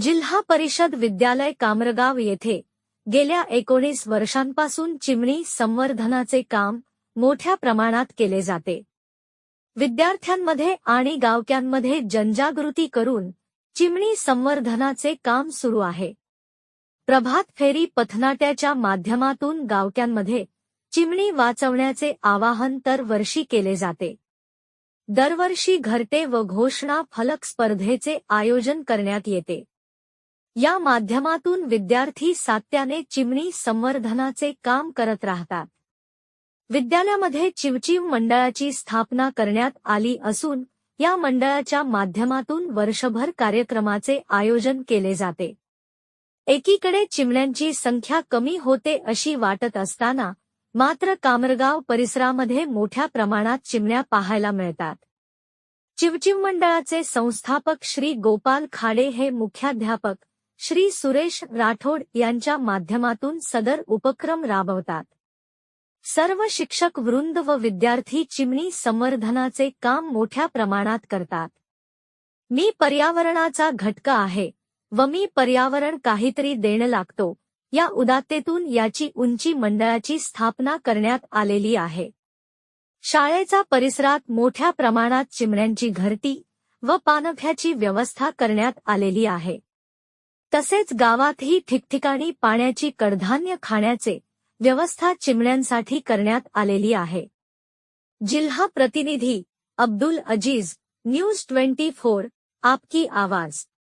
जिल्हा परिषद विद्यालय कामरगाव येथे गेल्या एकोणीस वर्षांपासून चिमणी संवर्धनाचे काम मोठ्या प्रमाणात केले जाते. विद्यार्थ्यांमध्ये आणि गावक्यांमध्ये जनजागृती करून चिमणी संवर्धनाचे काम सुरू आहे. प्रभात फेरी पथनाट्याच्या माध्यमातून गावक्यांमध्ये चिमणी वाचवण्याचे आवाहन तर वर्षी केले जाते. दरवर्षी घरटे व घोषणा फलक स्पर्धेचे आयोजन करण्यात येते. या माध्यमातून विद्यार्थी सात्याने चिमणी संवर्धनाचे काम करत राहतात. विद्यालयामध्ये चिवचिव मंडळाची स्थापना करण्यात आली असून या मंडळाच्या माध्यमातून वर्षभर कार्यक्रमाचे आयोजन केले जाते. एकीकडे चिमण्यांची संख्या कमी होते अशी वाटत असताना मात्र कामरगाव परिसरामध्ये मोठ्या प्रमाणात चिमण्या पाहायला मिळतात. चिवचिव मंडळाचे संस्थापक श्री गोपाल खाडे हे मुख्याध्यापक श्री सुरेश राठोड यांच्या माध्यमातून सदर उपक्रम राबवतात. सर्व शिक्षक वृंद व विद्यार्थी चिमणी संवर्धनाचे काम मोठ्या प्रमाणात करतात. मी पर्यावरणाचा घटका आहे व मी पर्यावरण काहीतरी देणं लागतो. या उदात्तेतून याची उंची मंडळाची स्थापना करण्यात आलेली आहे. शाळेचा परिसरात मोठ्या प्रमाणात चिमण्यांची घरटी व पानभ्याची व्यवस्था करण्यात आलेली आहे. तसेच गावातही ठिकठिकाणी पाण्याची कडधान्य खाण्याचे व्यवस्था चिमण्यांसाठी करण्यात आलेली आहे. जिल्हा प्रतिनिधी Abdul Aziz news twenty four आपकी आवाज.